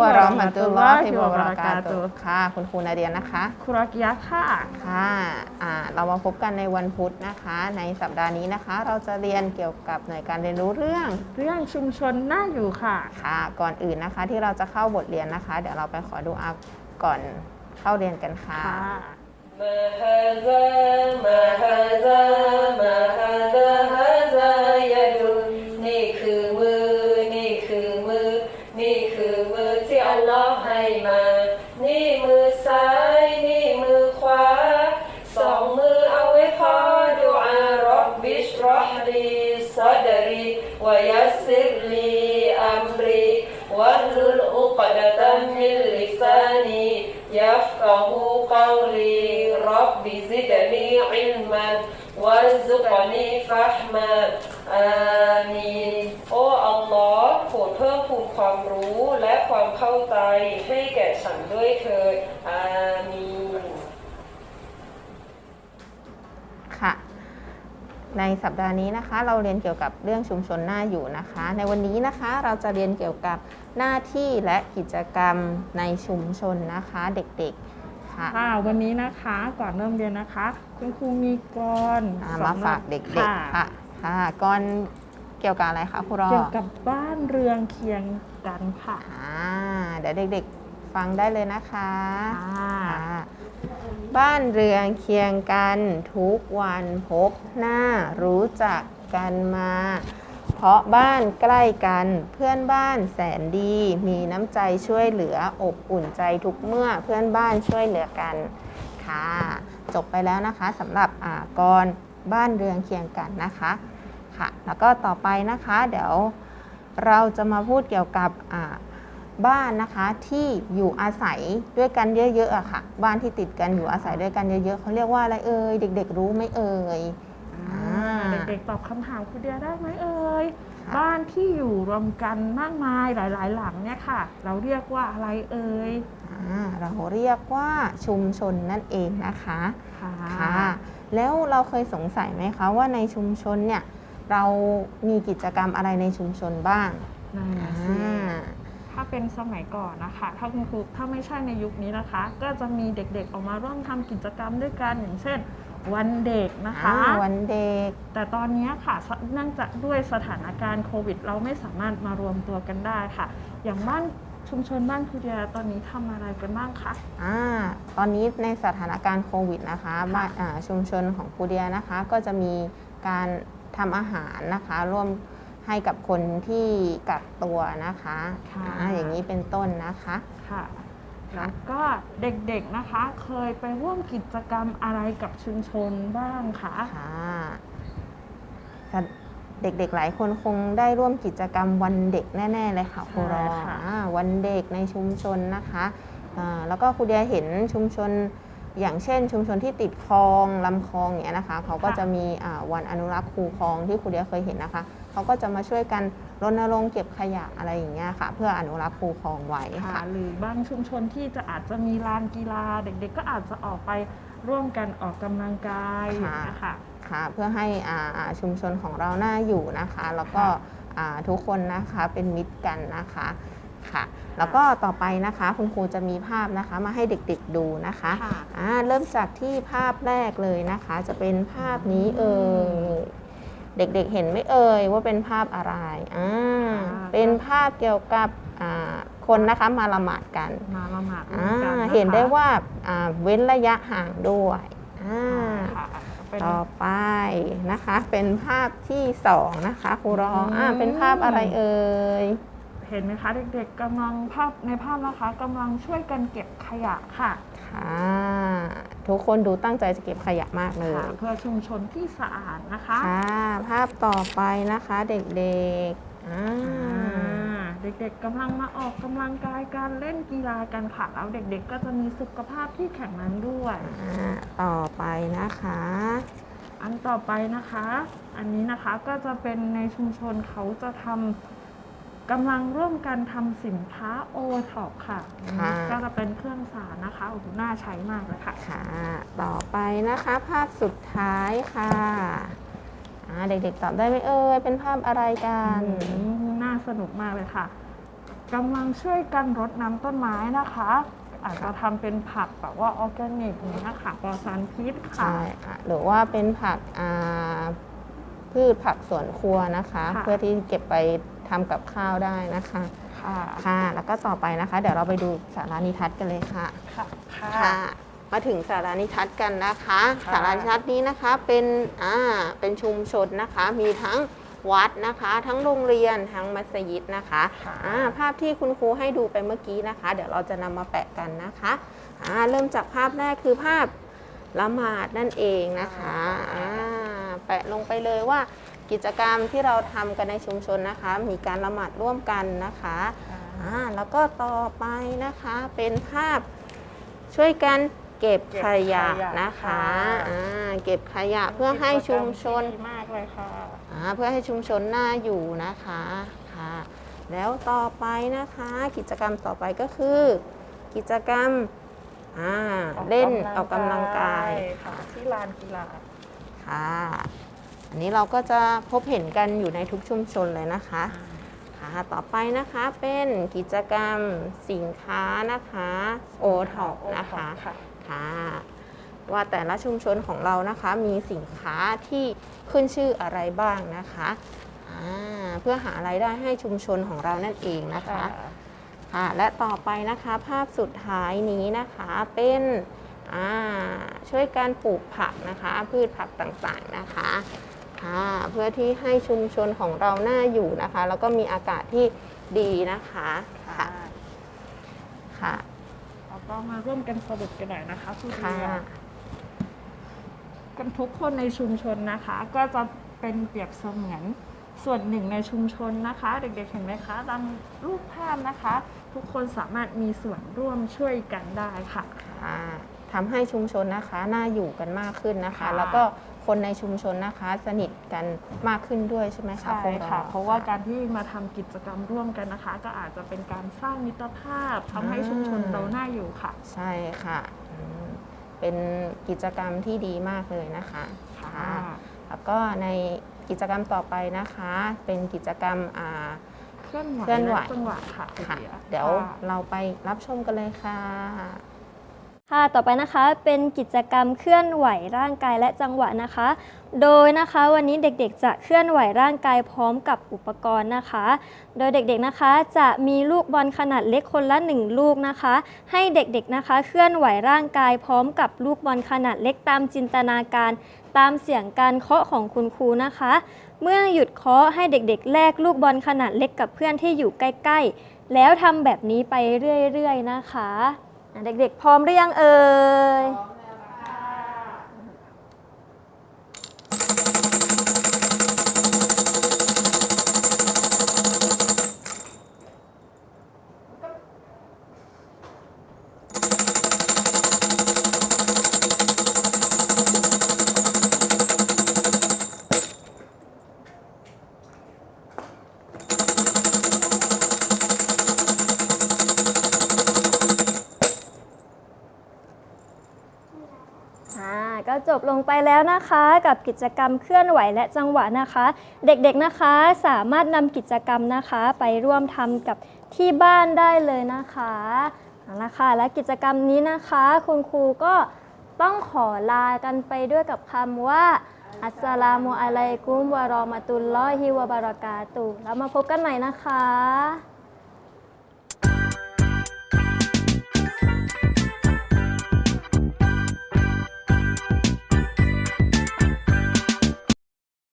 วะรอมตุลลอฮิวะบรากาตุค่ะ คุณครูนาเดียนะคะครูรักยะค่ะค่ะะเรามาพบกันในวันพุธนะคะ ในสัปดาห์นี้นะคะ เราจะเรียนเกี่ยวกับหน่วยการเรียนรู้เรื่อง เรื่องชุมชนน่าอยู่ค่ะค่ะ ก่อนอื่นนะคะที่เราจะเข้าบทเรียนนะคะ เดี๋ยวเราไปขอดูอาก่อนเข้าเรียนกันค่ะมาฮะซามาฮะซามาฮะซา วะฮลุลอุกดะตัมมิลลิซานี يفقه قولي رب زدني علما وارزقني فهما อามีนโอ้อัลลอฮ์โปรดเพิ่มพูนความรู้และความเข้าใจให้แก่ฉันด้วยเถิดอามี ในสัปดาห์นี้นะคะ เราเรียนเกี่ยวกับเรื่องชุมชนน่าอยู่นะคะ ในวันนี้นะคะเราจะเรียนเกี่ยวกับหน้าที่และกิจกรรมในชุมชนนะคะเด็กๆค่ะค่ะวันนี้นะคะก่อนเริ่มเรียนนะคะ คุณครูมีกรอ่าสำหมารับฝากเด็กๆค่ะค่ะก่อนเกี่ยวกับอะไรคะครูรอเกี่ยวกับบ้านเรือนเคียงกันค่ะอ่าเดี๋ยวเด็กๆฟังได้เลยนะคะอ่าค่ะ บ้านเรือนเคียงกันทุกวันพบหน้ารู้จักกันมา เพราะบ้านใกล้กันเพื่อนบ้านแสนดี มีน้ำใจช่วยเหลืออบอุ่นใจทุกเมื่อเพื่อนบ้านช่วยเหลือกันค่ะจบไปแล้วนะคะสำหรับอ่ากรบ้านเรือนเคียงกันนะคะค่ะแล้วก็ต่อไปนะคะ เดี๋ยวเราจะมาพูดเกี่ยวกับอ่า บ้านนะคะที่อยู่อาศัยด้วยกันเยอะๆอะค่ะ บ้านที่ติดกันอยู่อาศัยด้วยกันเยอะๆเขาเรียกว่าอะไรเอ่ยเด็ก ๆ รู้ไหมเอ่ยอ่าเด็กๆตอบคำถามคุณเดียได้ไหมเอ่ยค่ะบ้านที่อยู่รวมกันมากมายหลาย ๆ หลังเนี่ยค่ะ เราเรียกว่าอะไรเอ่ยอ่าเราเรียกว่าชุมชนนั่นเองนะคะค่ะค่ะ แล้วเราเคยสงสัยไหมคะว่าในชุมชนเนี่ยเรามีกิจกรรมอะไรในชุมชนบ้างนั่นอ่น่ะสิา ถ้าเป็นสมัยก่อนนะคะ ถ้าคุณครูถ้าไม่ใช่ในยุคนี้นะคะ ก็จะมีเด็กๆออกมาร่วมทำกิจกรรมด้วยกันอย่างเช่น วันเด็กนะคะ อ่าวันเด็ก แต่ตอนนี้ค่ะเนื่องจากด้วยสถานการณ์โควิด เราไม่สามารถมารวมตัวกันได้ค่ะ อย่างบ้านชุมชนบ้านคุณเดียตอนนี้ทำอะไรกันบ้างคะ อ่าตอนนี้ในสถานการณ์โควิดนะคะบ้านอ่าชุมชนของครูเดียนะคะ ก็จะมีการทำอาหารนะคะ ร่วม ให้กับคนที่กักตัวนะคะค่ะ อ่าอย่างนี้เป็นต้นนะคะ ค่ะ แล้วก็เด็กๆนะคะ เคยไปร่วมกิจกรรมอะไรกับชุมชนบ้างคะ ค่ะแต่เด็กๆ หลายคนคงได้ร่วมกิจกรรมวันเด็กแน่ ๆ เลยค่ะครูรอใช่ค่ะ อ่าวันเด็กในชุมชนนะคะอ่าแล้วก็ครูเดียเห็นชุมชน อย่างเช่น ชุมชนที่ติดคลองลำคลองอย่างเงี้ยนะคะ เขาก็จะมีอ่าวันอนุรักษ์คูคลองที่ครูเดียเคยเห็นนะคะ เขาก็จะมาช่วยกันรณรงค์เก็บขยะอะไรอย่างเงี้ยค่ะ เพื่ออนุรักษ์คูคลองไว้ค่ะค่ะหรือบางชุมชนที่จะอาจจะมีลานกีฬาเด็กๆ ก็อาจจะออกไปร่วมกันออกกำลังกายอย่างเงี้ยค่ะค่ะเพื่อให้อ่าอ่าชุมชนของเราน่าอยู่นะคะ แล้วก็อ่าทุกคนนะคะเป็นมิตรกันนะคะค่ะ แล้วก็ต่อไปนะคะคุณครูจะมีภาพนะคะมาให้เด็กๆดูนะคะค่ะอ่าเริ่มจากที่ภาพแรกเลยนะคะ จะเป็นภาพนี้เอ่ย เด็กๆเห็นไหมเอ่ยว่าเป็นภาพอะไรอ่าค่ะเป็นภาพเกี่ยวกับอ่าคนนะคะมาละหมาดกันมาละหมาดร่วอ่ามกันนะคะเห็นได้ว่าอ่าเว้นระยะห่างด้วยอ่าค่ะเป็นต่อไปนะคะ เป็นภาพที่สองนะคะครูรออ่าเป็นภาพอะไรเอ่ยเห็นไหมคะเด็กๆกำลังภาพในภาพนะคะกำลังช่วยกันเก็บขยะค่ะ ค่ะทุกคนดูตั้งใจจะเก็บขยะมากเลยค่ะเพื่อชุมชนที่สะอาดนะคะ ค่ะภาพต่อไปนะคะเด็กๆอ่าอ่าเด็กๆกำลังมาออกกำลังกายการเล่นกีฬากันค่ะแล้วเด็กๆ ก็จะมีสุขภาพที่แข็งแรงด้วย อ่าต่อไปนะคะ อันต่อไปนะคะ อันนี้นะคะก็จะเป็นในชุมชนเขาจะทำ กำลังร่วมกันทำสินค้าโอท็อปค่ะค่ะ ก็จะเป็นเครื่องสารนะคะโอ้โหน่าใช้มากเลยค่ะ ค่ะ ต่อไปนะคะภาพสุดท้ายค่ะอ่าเด็กๆตอบได้ไหมเอ่ยเป็นภาพอะไรกัน อืมน่าสนุกมากเลยค่ะกำลังช่วยกันรดน้ำต้นไม้นะคะ อาจจะทำเป็นผักแบบว่าออร์แกนิกอย่างนี้ยค่ะปลอดสารพิษค่ะ ใช่ค่ะหรือว่าเป็นผักอ่าพืชผักสวนครัวนะคะ ค่ะ เพื่อที่เก็บไป ทำกับข้าวได้นะคะค่ะค่ะ แล้วก็ต่อไปนะคะ เดี๋ยวเราไปดูสารานิทัศน์กันเลยค่ะ ค่ะค่ะ มาถึงสารานิทัศน์กันนะคะค่ะสารานิทัศน์นี้นะคะเป็นอ่าเป็นชุมชนนะคะ มีทั้งวัดนะคะ ทั้งโรงเรียนทั้งมัสยิดนะคะค่ะอ่าภาพที่คุณครูให้ดูไปเมื่อกี้นะคะ เดี๋ยวเราจะนำมาแปะกันนะคะอ่าเริ่มจากภาพแรกคือภาพละหมาดนั่นเองนะคะอ่าแปะลงไปเลยว่า กิจกรรมที่เราทำกันในชุมชนนะคะ มีการละหมาดร่วมกันนะคะอ่าแล้วก็ต่อไปนะคะเป็นภาพช่วยกันเก็บขยะเก็บขยะนะคะค่ะอ่าเก็บขยะเพื่อให้ชุมชนดีมากเลยค่ะอ่าเพื่อให้ชุมชนน่าอยู่นะคะค่ะแล้วต่อไปนะคะ กิจกรรมต่อไปก็คือ กิจกรรมอ่าเล่นออกกำลังกายค่ะที่ลานกีฬาค่ะ อันนี้เราก็จะพบเห็นกันอยู่ในทุกชุมชนเลยนะคะค่ะต่อไปนะคะเป็นกิจกรรมสินค้านะคะโอท็อปนะคะค่ะค่ะว่าแต่ละชุมชนของเรานะคะมีสินค้าที่ขึ้นชื่ออะไรบ้างนะคะอ่าเพื่อหารายได้ให้ชุมชนของเรานั่นเองนะคะค่ะและต่อไปนะคะภาพสุดท้ายนี้นะคะเป็นอ่าช่วยการปลูกผักนะคะ พืชผักต่างๆนะคะค่ะ เพื่อที่ให้ชุมชนของเราน่าอยู่นะคะ แล้วก็มีอากาศที่ดีนะคะค่ะค่ะแล้วก็มาร่วมกันสรุปกันหน่อยนะคะผู้ค่ะเรียนกันทุกคนในชุมชนนะคะ ก็จะเป็นเปรียบเสมือนส่วนหนึ่งในชุมชนนะคะ เด็กๆเห็นไหมคะตามรูปภาพนะคะ ทุกคนสามารถมีส่วนร่วมช่วยกันได้ค่ะค่ะทำให้ชุมชนนะคะน่าอยู่กันมากขึ้นนะคะค่ะแล้วก็ คนในชุมชนนะคะ สนิทกันมากขึ้นด้วยใช่ไหมคะใช่พวกเราค่ะ เพราะว่าการที่มาทำกิจกรรมร่วมกันนะคะ ก็อาจจะเป็นการสร้างมิตรภาพทำให้ชุมชนเราน่าอยู่ค่ะ ใช่ค่ะอืมเป็นกิจกรรมที่ดีมากเลยนะคะค่ะ แล้วก็ในกิจกรรมต่อไปนะคะ เป็นกิจกรรมอ่า เคลื่อนไหวเคลื่อนไหว และจังหวะค่ะคุณค่ะเดียเดี๋ยวค่ะ เราไปรับชมกันเลยค่ะ ค่ะ ต่อไปนะคะเป็นกิจกรรมเคลื่อนไหวร่างกายและจังหวะนะคะ โดยนะคะวันนี้เด็กๆจะเคลื่อนไหวร่างกายพร้อมกับอุปกรณ์นะคะ โดยเด็กๆนะคะจะมีลูกบอลขนาดเล็กคนละ 1 ลูกนะคะ ให้เด็กๆนะคะ เคลื่อนไหวร่างกายพร้อมกับลูกบอลขนาดเล็กตามจินตนาการ ตามเสียงการเคาะของคุณครูนะคะ เมื่อหยุดเคาะให้เด็กๆ แลกลูกบอลขนาดเล็กกับเพื่อนที่อยู่ใกล้ ๆ แล้วทำแบบนี้ไปเรื่อย ๆ นะคะอะ เด็กๆ พร้อมหรือยังเอ่ยอ่าก็จบลงไปแล้วนะคะกับกิจกรรมเคลื่อนไหวและจังหวะนะคะ เด็กๆนะคะสามารถนำกิจกรรมนะคะ ไปร่วมทำกับที่บ้านได้เลยนะคะเอาละค่ะและกิจกรรมนี้นะคะ คุณครูก็ต้องขอลากันไปด้วยกับคำว่า อัสสลามุอะลัยกุมวะรอมะตุลลอฮิวะบะเรากาตุแล้วมาพบกันใหม่นะคะ